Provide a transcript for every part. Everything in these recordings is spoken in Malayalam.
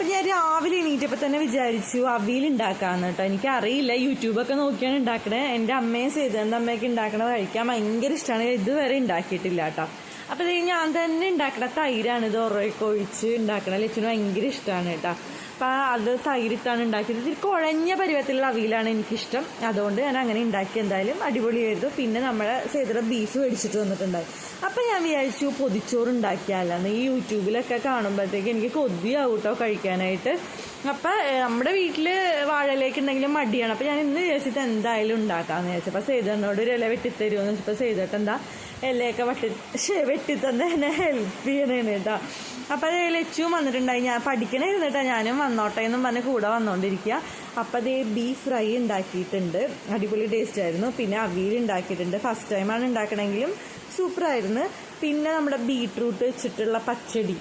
അപ്പം ഞാൻ രാവിലെ എണീറ്റപ്പോൾ തന്നെ വിചാരിച്ചു അവിയൽ ഉണ്ടാക്കാന്ന് കേട്ടോ. എനിക്കറിയില്ല യൂട്യൂബൊക്കെ നോക്കിയാണ് ഉണ്ടാക്കണേ എന്റെ അമ്മയും സേതുവിന്റെ അമ്മയൊക്കെ ഉണ്ടാക്കണത് കഴിക്കാൻ ഭയങ്കര ഇഷ്ടമാണ് ഇതുവരെ ഉണ്ടാക്കിയിട്ടില്ല കേട്ടോ. അപ്പോൾ ഇത് ഞാൻ തന്നെ ഉണ്ടാക്കണ തൈരാണ് ഇത് ഉറയൊക്കെ ഒഴിച്ച് ഉണ്ടാക്കണ. ലച്ചുന് ഭയങ്കര ഇഷ്ടമാണ് കേട്ടോ. അപ്പം അത് തൈരിട്ടാണ് ഉണ്ടാക്കിയത്. ഇതിൽ കുഴഞ്ഞ പരുവത്തിലുള്ള അവിയിലാണ് എനിക്കിഷ്ടം. അതുകൊണ്ട് ഞാൻ അങ്ങനെ ഉണ്ടാക്കി. എന്തായാലും അടിപൊളിയായിരുന്നു. പിന്നെ നമ്മളെ സേതുടെ ബീഫ് മേടിച്ചിട്ട് വന്നിട്ടുണ്ടായി. അപ്പം ഞാൻ വിചാരിച്ചു പൊതിച്ചോറ് ഉണ്ടാക്കിയാലാണ് ഈ യൂട്യൂബിലൊക്കെ കാണുമ്പോഴത്തേക്ക് എനിക്ക് കൊതിയാവും കേട്ടോ കഴിക്കാനായിട്ട്. അപ്പം നമ്മുടെ വീട്ടിൽ വാഴയിലേക്ക് ഉണ്ടെങ്കിലും മടിയാണ്. അപ്പം ഞാൻ ഇന്ന് വിചാരിച്ചിട്ട് എന്തായാലും ഉണ്ടാക്കാന്ന് വിചാരിച്ചു. അപ്പം ഒരു ഇല വെട്ടിത്തരുമെന്ന് വെച്ചപ്പോൾ സേതുട്ട് എന്താ ഇലയൊക്കെ വെട്ടി വെട്ടി തന്നെ എന്നെ ഹെൽപ്പ് ചെയ്യണേന്ന് കേട്ടോ. അപ്പം അതേ ലച്ചും വന്നിട്ടുണ്ടായി. ഞാൻ പഠിക്കണേ ഇരുന്നിട്ടാ ഞാനും വന്നോട്ടെ എന്നും പറഞ്ഞ് കൂടെ വന്നോണ്ടിരിക്കുക അപ്പം അതേ ബീഫ് ഫ്രൈ ഉണ്ടാക്കിയിട്ടുണ്ട്. അടിപൊളി ടേസ്റ്റ് ആയിരുന്നു. പിന്നെ അവിയൽ ഉണ്ടാക്കിയിട്ടുണ്ട്. ഫസ്റ്റ് ടൈമാണ് ഉണ്ടാക്കണമെങ്കിലും സൂപ്പറായിരുന്നു പിന്നെ നമ്മുടെ ബീട്രൂട്ട് വെച്ചിട്ടുള്ള പച്ചടി.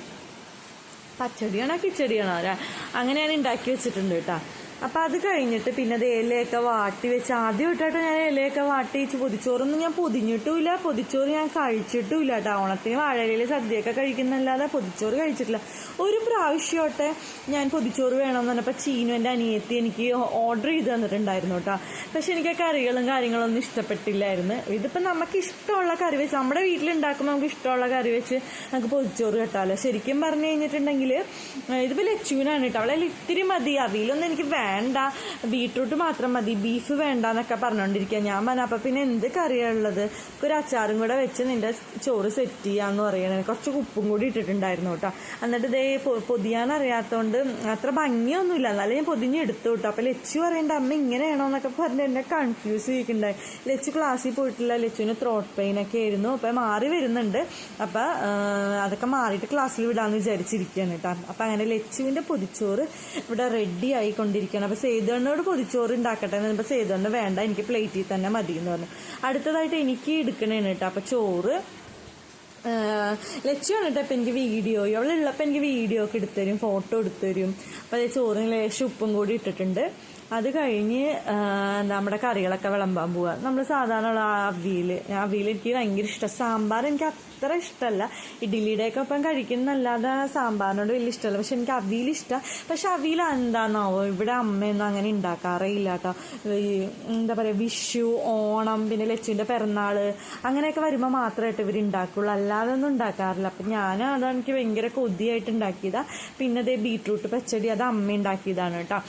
പച്ചടിയാണോ കിച്ചടിയാണോ? അങ്ങനെയാണ് ഉണ്ടാക്കി വെച്ചിട്ടുണ്ട് കേട്ടോ. അപ്പം അത് കഴിഞ്ഞിട്ട് പിന്നെ അത് ഇലയൊക്കെ വാട്ടി വെച്ച് ആദ്യം ആദ്യമായിട്ടായിട്ട് ഞാൻ ഇലയൊക്കെ വാട്ടി വെച്ച് പൊതിച്ചോറൊന്നും ഞാൻ പൊതിഞ്ഞിട്ടുമില്ല. പൊതിച്ചോറ് ഞാൻ കഴിച്ചിട്ടുമില്ല കേട്ടോ. ഓണത്തിന് വാഴയിലയിൽ സദ്യയൊക്കെ കഴിക്കുന്നല്ലാതെ പൊതിച്ചോറ് കഴിച്ചിട്ടില്ല. ഒരു പ്രാവശ്യമോട്ടെ ഞാൻ പൊതിച്ചോറ് വേണമെന്ന് പറഞ്ഞപ്പോൾ ചീനു എന്റെ അനിയത്തി എനിക്ക് ഓർഡർ ചെയ്ത് തന്നിട്ടുണ്ടായിരുന്നു കേട്ടോ. പക്ഷെ എനിക്ക് കറികളും കാര്യങ്ങളൊന്നും ഇഷ്ടപ്പെട്ടില്ലായിരുന്നു. ഇതിപ്പോൾ നമുക്ക് ഇഷ്ടമുള്ള കറി വെച്ച് നമ്മുടെ വീട്ടിലുണ്ടാക്കുമ്പോൾ നമുക്ക് ഇഷ്ടമുള്ള കറി വെച്ച് നമുക്ക് പൊതിച്ചോറ് കേട്ടാലോ. ശരിക്കും പറഞ്ഞു കഴിഞ്ഞിട്ടുണ്ടെങ്കിൽ ഇതിപ്പോൾ ലച്ചുവിനാണ് കേട്ടോ. അവളെ ഇത്തിരി മതി. അവിയിലൊന്നും എനിക്ക് വേണ്ട. ബീട്രൂട്ട് മാത്രം മതി. ബീഫ് വേണ്ട എന്നൊക്കെ പറഞ്ഞുകൊണ്ടിരിക്കുക ഞാൻ പറഞ്ഞ അപ്പം പിന്നെ എന്ത് കറിയാണ് ഉള്ളത്? ഒരു അച്ചാറും കൂടെ വെച്ച് നിന്റെ ചോറ് സെറ്റ് ചെയ്യാന്ന് പറയണേ. കുറച്ച് ഉപ്പും കൂടി ഇട്ടിട്ടുണ്ടായിരുന്നു കേട്ടോ. എന്നിട്ട് ഇതേ പൊതിയാൻ അത്ര ഭംഗിയൊന്നുമില്ല. എന്നാലും ഞാൻ പൊതിഞ്ഞ് എടുത്തു കേട്ടോ. അപ്പം ലച്ചു പറയേണ്ട അമ്മ ഇങ്ങനെയാണോ എന്നൊക്കെ പറഞ്ഞ് എന്നെ കൺഫ്യൂസ് ചെയ്യിക്കുണ്ടായി. ലച്ചു ക്ലാസ്സിൽ പോയിട്ടില്ല. ലച്ചുവിന് ത്രോട്ട് പെയിൻ ഒക്കെ ആയിരുന്നു. അപ്പം മാറി വരുന്നുണ്ട്. അപ്പം അതൊക്കെ മാറിയിട്ട് ക്ലാസ്സിൽ വിടാമെന്ന് വിചാരിച്ചിരിക്കുകയാണ് കേട്ടോ. അപ്പം അങ്ങനെ ലച്ചുവിന്റെ പൊതിച്ചോറ് ഇവിടെ റെഡി ആയിക്കൊണ്ടിരിക്കുകയാണ് അപ്പൊ സേതുവണ്ണോട് പൊതിച്ചോറ് ഉണ്ടാക്കട്ടെ എന്ന് പറഞ്ഞപ്പോൾ സേതുവണ്ണ വേണ്ട എനിക്ക് പ്ലേറ്റിൽ തന്നെ മതി എന്ന് പറഞ്ഞു. അടുത്തതായിട്ട് എനിക്ക് എടുക്കണേണ് കേട്ടോ അപ്പോൾ ചോറ് ലക്ഷ്യം വന്നിട്ട് ഇപ്പം എനിക്ക് വീഡിയോ അവളുള്ളപ്പോൾ എനിക്ക് വീഡിയോ ഒക്കെ എടുത്തുതരും ഫോട്ടോ എടുത്തുതരും അപ്പോൾ അത് ചോറിന് ലേശം ഉപ്പും കൂടി ഇട്ടിട്ടുണ്ട്. അത് കഴിഞ്ഞ് നമ്മുടെ കറികളൊക്കെ വിളമ്പാൻ പോവുക നമ്മൾ സാധാരണ അവിയൽ അവിയൽ എനിക്ക് ഭയങ്കര ഇഷ്ടം. സാമ്പാർ എനിക്ക് അത്ര ഇഷ്ടമല്ല ഇഡ്ഡലിയുടെ ഒക്കെ ഒപ്പം കഴിക്കുന്നല്ലാതെ സാമ്പാറിനോട് വലിയ ഇഷ്ടമല്ല പക്ഷെ എനിക്ക് അവിയൽ ഇഷ്ടം. പക്ഷെ അവിയൽ എന്താണെന്നാവോ ഇവിടെ അമ്മയൊന്നും അങ്ങനെ ഉണ്ടാക്കാറേയില്ല കേട്ടോ ഈ എന്താ പറയുക വിഷു ഓണം പിന്നെ ലച്ചുവിന്റെ പിറന്നാൾ അങ്ങനെയൊക്കെ വരുമ്പോൾ മാത്രമായിട്ട് ഇവർ ഉണ്ടാക്കുള്ളൂ. അല്ലാതെ ഒന്നും ഉണ്ടാക്കാറില്ല. അപ്പം ഞാൻ അതാണ് എനിക്ക് ഭയങ്കര കൊതിയായിട്ട് ഉണ്ടാക്കിയതാണ് പിന്നെ അതേ ബീറ്റ്റൂട്ട് പച്ചടി അത് അമ്മ ഉണ്ടാക്കിയതാണ് കേട്ടോ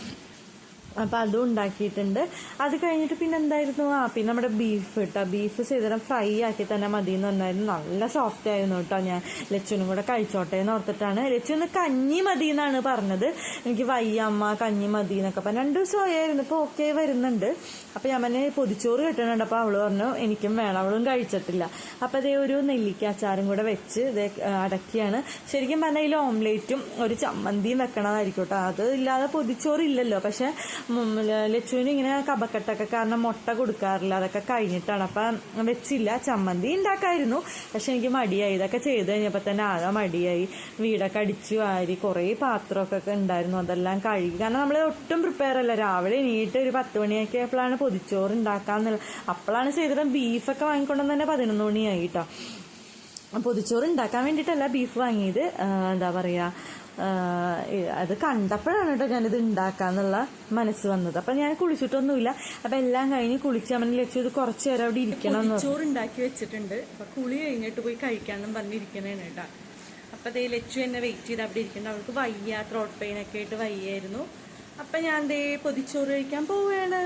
അപ്പം അതും ഉണ്ടാക്കിയിട്ടുണ്ട്. അത് കഴിഞ്ഞിട്ട് പിന്നെ എന്തായിരുന്നു? ആ പിന്നെ നമ്മുടെ ബീഫ് കേട്ടോ ബീഫ് ചെയ്തരം ഫ്രൈ ആക്കി തന്നെ മതി എന്ന് പറഞ്ഞായിരുന്നു. നല്ല സോഫ്റ്റ് ആയിരുന്നു കേട്ടോ ഞാൻ. ലച്ചുനും കൂടെ കഴിച്ചോട്ടെ എന്ന് ഓർത്തിട്ടാണ്. ലച്ചുന്ന് കഞ്ഞി മതി എന്നാണ് പറഞ്ഞത്. എനിക്ക് വയ്യമ്മ കഞ്ഞി മതി എന്നൊക്കെ പറഞ്ഞു. രണ്ട് ദിവസം ആയിരുന്നു ഇപ്പോൾ ഓക്കെ വരുന്നുണ്ട്. അപ്പം ഞാൻ പറഞ്ഞ പൊതിച്ചോറ് കിട്ടുന്നുണ്ട് അപ്പോൾ അവൾ പറഞ്ഞു എനിക്കും വേണം. അവളും കഴിച്ചിട്ടില്ല. അപ്പം അതേ ഒരു നെല്ലിക്ക അച്ചാറും കൂടെ വെച്ച് ഇതേ അടക്കിയാണ്. ശരിക്കും പറഞ്ഞാൽ ഇതിൽ ഓംലേറ്റും ഒരു ചമ്മന്തിയും വെക്കണതായിരിക്കും കേട്ടോ. അത് ഇല്ലാതെ പൊതിച്ചോറില്ലല്ലോ. പക്ഷെ ലച്ചുവിന് ഇങ്ങനെ കപക്കെട്ടൊക്കെ കാരണം മുട്ട കൊടുക്കാറില്ല അതൊക്കെ കഴിഞ്ഞിട്ടാണ്. അപ്പം വെച്ചില്ല ചമ്മന്തി ഉണ്ടാക്കായിരുന്നു പക്ഷെ എനിക്ക് മടിയായി. ഇതൊക്കെ ചെയ്ത് കഴിഞ്ഞപ്പോൾ തന്നെ ആകെ മടിയായി. വീടൊക്കെ അടിച്ചു വാരി കുറേ പാത്രമൊക്കെ ഉണ്ടായിരുന്നു അതെല്ലാം കഴുകി. കാരണം നമ്മൾ ഒട്ടും പ്രിപ്പയർ അല്ല. രാവിലെ എണീറ്റ് ഒരു പത്ത് മണിയൊക്കെ ആയപ്പോഴാണ് പൊതിച്ചോറ് ഉണ്ടാക്കാന്നുള്ളത് അപ്പോഴാണ് ചെയ്തിട്ട് ബീഫൊക്കെ വാങ്ങിക്കൊണ്ടുവന്ന് തന്നെ പതിനൊന്ന് മണിയായി കേട്ടോ പൊതിച്ചോറ് ഉണ്ടാക്കാൻ വേണ്ടിയിട്ടല്ല ബീഫ് വാങ്ങിയത്. എന്താ പറയാ അത് കണ്ടപ്പോഴാണ് കേട്ടോ ഞാനിത് ഉണ്ടാക്കാന്നുള്ള മനസ്സ് വന്നത്. അപ്പൊ ഞാൻ കുളിച്ചിട്ടൊന്നുമില്ല. അപ്പൊ എല്ലാം കഴിഞ്ഞ് കുളിച്ച് അമ്മനിൽ വെച്ച് ഇത് കുറച്ചു നേരം അവിടെ ഇരിക്കണം ചോറ് ഉണ്ടാക്കി വെച്ചിട്ടുണ്ട്. അപ്പൊ കുളി കഴിഞ്ഞിട്ട് പോയി കഴിക്കാന്നും പറഞ്ഞിരിക്കണേണ് കേട്ടാ. അപ്പൊ അതേ ലച്ചു എന്നെ വെയിറ്റ് ചെയ്ത് അവിടെ ഇരിക്കണ്ട. അവൾക്ക് വയ്യ ത്രോട്ട് പെയിൻ ഒക്കെ ആയിട്ട് വയ്യായിരുന്നു. അപ്പൊ ഞാൻ ദേ പൊതിച്ചോറ് കഴിക്കാൻ പോവുകയാണ്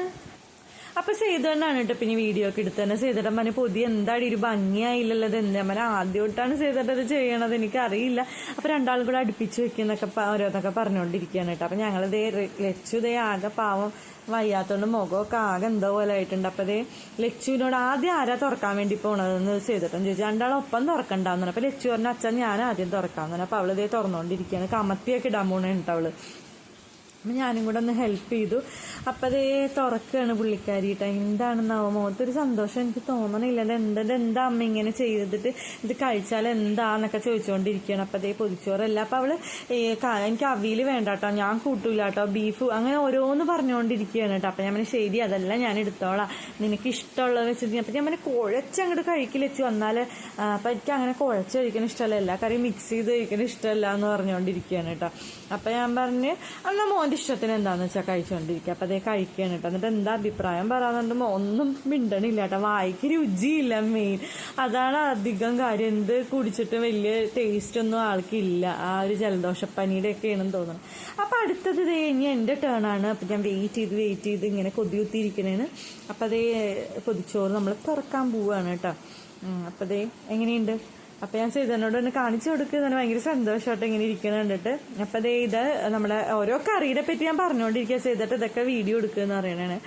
അപ്പൊ സേതുവണ്ണാണ് കേട്ടോ പിന്നെ വീഡിയോ ഒക്കെ എടുത്ത് തന്നെ. സേതുട്ടൻ പൊതി എന്താടി? ഒരു ഭംഗിയായില്ലല്ലോ ഇത് എന്താ ആദ്യം ആദ്യമായിട്ടാണ് സേതുട്ടൻ ഇത് ചെയ്യണത്. എനിക്കറിയില്ല. അപ്പൊ രണ്ടാളും കൂടെ അടുപ്പിച്ച് വെക്കുന്നൊക്കെ ഓരോന്നൊക്കെ പറഞ്ഞുകൊണ്ടിരിക്കുകയാണ് കേട്ടോ. അപ്പൊ ഞങ്ങൾ ദേ ലച്ചു ദേ ആകെ പാവം വയ്യാത്തോണ്ട് മുഖമൊക്കെ ആകെ എന്തോ പോലെ ആയിട്ടുണ്ട്. അപ്പൊ ദേ ലച്ചുവിനോട് ആദ്യം ആരാ തുറക്കാൻ വേണ്ടി പോണതെന്ന് ചെയ്തിട്ടും ചോദിച്ചു. രണ്ടാളും ഒപ്പം തുറക്കണ്ടാന്ന് പറഞ്ഞു. അപ്പൊ ലച്ചു പറഞ്ഞ അച്ഛൻ ഞാൻ ആദ്യം തുറക്കാന്ന് പറഞ്ഞു. അപ്പൊ അവളിതേ തുറന്നുകൊണ്ടിരിക്കുകയാണ് കമത്തിയൊക്കെ ഇടാൻ പോണേ കേട്ടോ അവൾ. അപ്പം ഞാനും കൂടെ ഒന്ന് ഹെൽപ്പ് ചെയ്തു. അപ്പം അതേ തുറക്കുകയാണ് പുള്ളിക്കാരിയിട്ട് എന്താണെന്നാവോ മുഖത്തൊരു സന്തോഷം എനിക്ക് തോന്നണില്ല. അത് എന്താ എന്താ അമ്മ ഇങ്ങനെ ചെയ്തിട്ട്? ഇത് കഴിച്ചാൽ എന്താന്നൊക്കെ ചോദിച്ചുകൊണ്ടിരിക്കുകയാണ് അപ്പം അതേ പൊതിച്ചോറല്ല. അപ്പം അവൾ എനിക്ക് അവിയിൽ വേണ്ട കേട്ടോ ഞാൻ കൂട്ടൂല കേട്ടോ ബീഫ് അങ്ങനെ ഓരോന്ന് പറഞ്ഞുകൊണ്ടിരിക്കുകയാണ് കേട്ടോ അപ്പം ഞാൻ പറഞ്ഞു ശരി അതല്ല ഞാൻ എടുത്തോളാം. നിനക്ക് ഇഷ്ടമുള്ളത് വെച്ചിട്ട് അപ്പം ഞാൻ പറഞ്ഞു കുഴച്ച് അങ്ങോട്ട് കഴിക്കില്ല വെച്ച് വന്നാൽ അപ്പം എനിക്ക് അങ്ങനെ കുഴച്ച് കഴിക്കാൻ ഇഷ്ടമല്ല. എല്ലാ കറിയും മിക്സ് ചെയ്ത് കഴിക്കാൻ ഇഷ്ടമല്ല എന്ന് പറഞ്ഞുകൊണ്ടിരിക്കുകയാണ് കേട്ടോ അപ്പം ഞാൻ പറഞ്ഞ് അന്ന് എന്നാൽ മോന്റെ ഇഷ്ടത്തിന് എന്താന്ന് വെച്ചാൽ കഴിച്ചുകൊണ്ടിരിക്കുക അപ്പം അതേ കഴിക്കുകയാണ് കേട്ടോ. എന്നിട്ട് എന്താ അഭിപ്രായം പറയാന്നുണ്ട് ഒന്നും മിണ്ടണില്ല കേട്ടോ. വായിക്ക് രുചിയില്ല മെയിൻ അതാണ് അധികം കാര്യം. എന്ത് കുടിച്ചിട്ട് വലിയ ടേസ്റ്റ് ഒന്നും ആൾക്കില്ല. ആ ഒരു ജലദോഷപ്പനിയുടെ ഒക്കെയാണെന്ന് തോന്നുന്നു അപ്പം അടുത്തത് ഇത് ഇനി എന്റെ ടേൺ ആണ്. അപ്പം ഞാൻ വെയിറ്റ് ചെയ്ത് വെയിറ്റ് ചെയ്ത് ഇങ്ങനെ കൊതിയുത്തിയിരിക്കണേന് അപ്പം അതേ കൊതിച്ചോറ് നമ്മൾ തുറക്കാൻ പോവുകയാണ് കേട്ടോ. അപ്പം അതേ എങ്ങനെയുണ്ട്? അപ്പൊ ഞാൻ ചെയ്തതിനോട് ഒന്ന് കാണിച്ചു കൊടുക്കുന്നത് ഭയങ്കര സന്തോഷമായിട്ട് ഇങ്ങനെ ഇരിക്കുന്നത് കണ്ടിട്ട്. അപ്പൊ ഇത് നമ്മുടെ ഓരോ കറിയുടെ പറ്റി ഞാൻ പറഞ്ഞുകൊണ്ടിരിക്കുക ചെയ്തിട്ട് ഇതൊക്കെ വീഡിയോ എടുക്കുക എന്ന് പറയണേ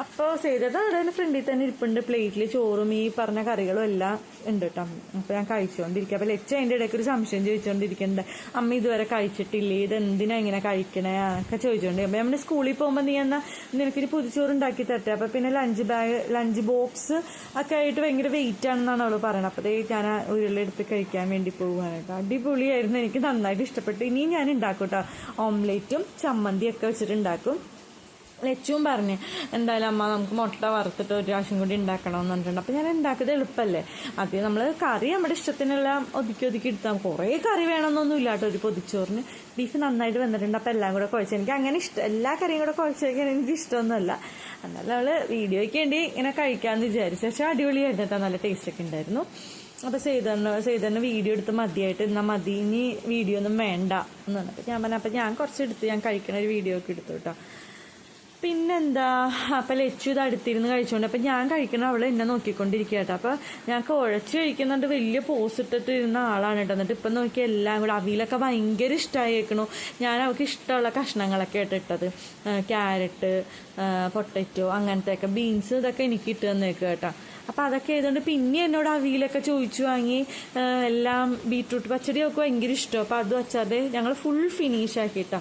അപ്പോൾ ചെയ്തത് അവിടെ ഫ്രണ്ടിൽ തന്നെ ഇരിപ്പുണ്ട് പ്ലേറ്റിൽ ചോറും ഈ പറഞ്ഞ കറികളും എല്ലാം ഉണ്ട് കേട്ടോ അപ്പൊ ഞാൻ കഴിച്ചുകൊണ്ടിരിക്കുക അപ്പൊ ലെച്ച അതിന്റെ ഇടയ്ക്ക് ഒരു സംശയം ചോദിച്ചുകൊണ്ടിരിക്കുന്നുണ്ട് അമ്മ ഇതുവരെ കഴിച്ചിട്ടില്ലേ? ഇത് എന്തിനാ ഇങ്ങനെ കഴിക്കണേ? ഒക്കെ ചോദിച്ചോണ്ട്. അപ്പൊ നമ്മുടെ സ്കൂളിൽ പോകുമ്പോൾ നീ എന്നാ നിനക്കൊരു പുതുച്ചോറ് ഉണ്ടാക്കി തരട്ടെ? അപ്പൊ പിന്നെ ലഞ്ച് ബാഗ് ലഞ്ച് ബോക്സ് ഒക്കെ ആയിട്ട് ഭയങ്കര വെയിറ്റ് ആണെന്നാണ് അവൾ പറയുന്നത് അപ്പതേ ഞാൻ ഉരുളെടുത്ത് കഴിക്കാൻ വേണ്ടി പോവുകയാണ് കേട്ടോ അടിപൊളിയായിരുന്നു. എനിക്ക് നന്നായിട്ട് ഇഷ്ടപ്പെട്ടു. ഇനിയും ഞാൻ ഉണ്ടാക്കും കേട്ടോ ഓംലേറ്റും ചമ്മന്തിയൊക്കെ വെച്ചിട്ട് ഉണ്ടാക്കും. ലച്ചും പറഞ്ഞ് എന്തായാലും അമ്മ നമുക്ക് മുട്ട വറുത്തിട്ട് ഒരു പ്രാവശ്യം കൂടി ഉണ്ടാക്കണമെന്ന് പറഞ്ഞിട്ടുണ്ട്. അപ്പം ഞാൻ ഉണ്ടാക്കിയത് എളുപ്പമല്ലേ അത് നമ്മൾ കറി നമ്മുടെ ഇഷ്ടത്തിനെല്ലാം ഒതുക്കി ഒതുക്കി എടുത്താൽ കുറേ കറി വേണമെന്നൊന്നും ഇല്ല കേട്ടോ ഒരു പൊതിച്ചോറിന്. ബീഫ് നന്നായിട്ട് വന്നിട്ടുണ്ട് അപ്പം എല്ലാം കൂടെ കുഴച്ച് എനിക്ക് അങ്ങനെ ഇഷ്ടം എല്ലാ കറിയും കൂടെ കുഴച്ച് വയ്ക്കാൻ എനിക്ക് ഇഷ്ടമൊന്നുമല്ല. എന്നാലും അവൾ വീഡിയോയ്ക്ക് വേണ്ടി ഇങ്ങനെ കഴിക്കാമെന്ന് വിചാരിച്ചു. പക്ഷേ അടിപൊളിയായിരുന്നു കേട്ടോ നല്ല ടേസ്റ്റ് ഒക്കെ ഉണ്ടായിരുന്നു. അപ്പൊ സേതന് സേതന് വീഡിയോ എടുത്ത് മതിയായിട്ട് എന്നാൽ മതി ഇനി വീഡിയോ ഒന്നും വേണ്ട എന്ന് പറഞ്ഞു. ഞാൻ പറഞ്ഞപ്പോൾ ഞാൻ കുറച്ച് എടുത്ത് ഞാൻ കഴിക്കണ ഒരു വീഡിയോ ഒക്കെ എടുത്തു കേട്ടോ. പിന്നെന്താ? അപ്പൊ ലച്ചു ഇത് അടുത്തിരുന്ന് കഴിച്ചോണ്ട് അപ്പൊ ഞാൻ കഴിക്കണ അവൾ എന്നെ നോക്കിക്കൊണ്ടിരിക്കുക കേട്ടോ അപ്പൊ ഞാൻ കുഴച്ച് കഴിക്കുന്നുണ്ട്. വലിയ പോസ് ഇട്ടിട്ട് ഇരുന്ന ആളാണ് കേട്ടോ. എന്നിട്ട് ഇപ്പൊ നോക്കി എല്ലാം കൂടെ അവിയിലൊക്കെ ഭയങ്കര ഇഷ്ടമായേക്കണു ഞാൻ അവൾക്ക് ഇഷ്ടമുള്ള കഷ്ണങ്ങളൊക്കെ ആയിട്ട് ഇട്ടത്. ക്യാരറ്റ് പൊട്ടറ്റോ അങ്ങനത്തെ ഒക്കെ ബീൻസ് ഇതൊക്കെ എനിക്ക് ഇട്ട് തന്നേക്കുക കേട്ടോ. അപ്പൊ അതൊക്കെ ആയതുകൊണ്ട് പിന്നെ എന്നോട് അവിയിലൊക്കെ ചോദിച്ചു വാങ്ങി എല്ലാം ബീട്രൂട്ട് പച്ചടിയൊക്കെ ഭയങ്കര ഇഷ്ടം. അപ്പൊ അത് വെച്ചാതെ ഞങ്ങൾ ഫുൾ ഫിനിഷ് ആക്കിയിട്ടാ